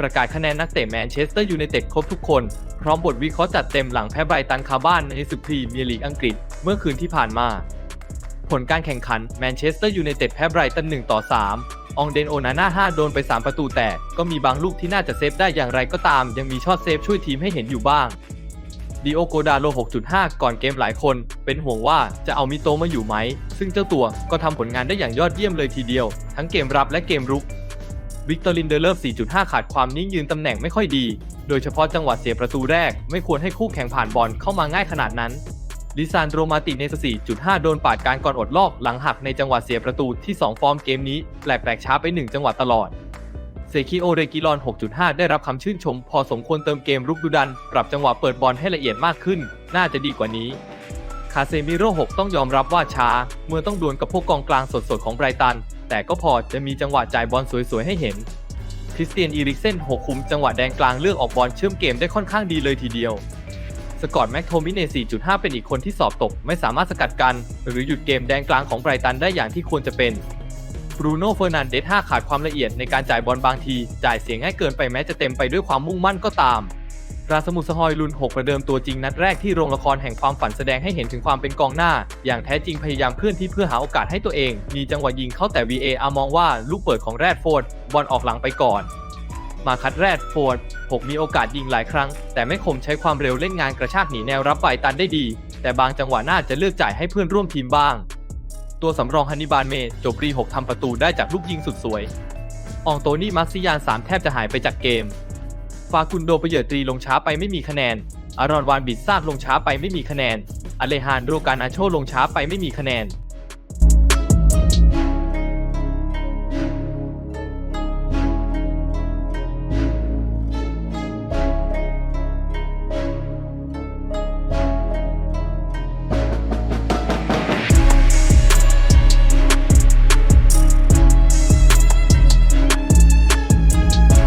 ประกาศคะแนนนักเตะแมนเชสเตอร์ยูไนเต็ดครบทุกคน พร้อมบทวิเคราะห์จัดเต็มหลังแพ้ไบรตันคาบ้านในศึกพรีเมียร์ลีกอังกฤษเมื่อคืนที่ผ่านมา ผลการแข่งขันแมนเชสเตอร์ยูไนเต็ดแพ้ไบรตัน1ต่อ3องเดนโอนาน่า5โดนไป 3 ประตูแต่ก็มีบางลูกที่น่าจะเซฟได้อย่างไรก็ตาม ยังมีช็อตเซฟช่วยทีมให้เห็นอยู่บ้างดิโอโกดาโล 6.5 ก่อนเกมหลายคน เป็นห่วงว่าจะเอามิโตมาอยู่ไหม ซึ่งเจ้าตัวก็ทำผลงานได้อย่างยอดเยี่ยมเลยทีเดียว ทั้งเกมรับและเกมรุก วิกตอรินเดเลอร์ 4.5 ขาดความนิ่งยืนตำแหน่งไม่ค่อยดี โดยเฉพาะจังหวะเสียประตูแรก ไม่ควรให้คู่แข่งผ่านบอลเข้ามาง่ายขนาดนั้นลิซานโดมาติเนส 4.5 โดนปาดการก่อนอดลอกหลังหักในจังหวะเสียประตูที่ 2 ฟอร์มเกมนี้ แปลกๆช้าไป 1 จังหวะตลอด เซคิโอเรกิลอน 6.5 ได้รับคำชื่นชม พอสมควรเติมเกมรุกดุดัน ปรับจังหวะเปิดบอลให้ละเอียดมากขึ้น น่าจะดีกว่านี้ คาเซมิโร่6ต้องยอมรับว่าช้า เมื่อต้องดวลกับพวกกองกลางสดๆของไบรตัน แต่ก็พอจะมีจังหวะจ่ายบอลสวยๆให้เห็น คริสเตียนอีริกเซน6คุมจังหวะแดงกลางเลือกออกบอลเชื่อมเกมได้ค่อนข้างดีเลยทีเดียว สกอตแม็กโทมิเน 4.5 เป็นอีกคนที่สอบตก ไม่สามารถสกัดกัน หรือหยุดเกมแดงกลางของไบรตันได้อย่างที่ควรจะเป็นบรูโน่เฟอร์นันเดส5ขาดความละเอียดในการจ่ายบอลบางที จ่ายเสียง่ายเกินไปแม้จะเต็มไปด้วยความมุ่งมั่นก็ตาม ราสมุสฮอยลุน6ประเดิมตัวจริงนัดแรกที่โรงละครแห่งความฝันแสดงให้เห็นถึงความเป็นกองหน้า อย่างแท้จริงพยายามเคลื่อนที่เพื่อหาโอกาสให้ตัวเอง มีจังหวะยิงเข้าแต่ VAR มองว่าลูกเปิดของแรดโฟร์ดบอลออกหลังไปก่อน มาคัดแรดโฟร์ดผมมีโอกาสยิงหลายครั้ง แต่ไม่คมใช้ความเร็วเล่นงานกระชากหนีแนวรับไบตันได้ดี แต่บางจังหวะน่าจะเลือกจ่ายให้เพื่อนร่วมทีมบ้าง ตัวสำรองฮันนิบาลเมย์จบรี6ทำประตูได้จากลูกยิงสุดสวย อองโตนี่มัสซิยาน3แทบจะหายไปจากเกม ฟากุนโดประเยตรีลงช้าไปไม่มีคะแนน อารอนวานบิดซากลงช้าไปไม่มีคะแนน อเลฮานโรการอาโชลงช้าไปไม่มีคะแนน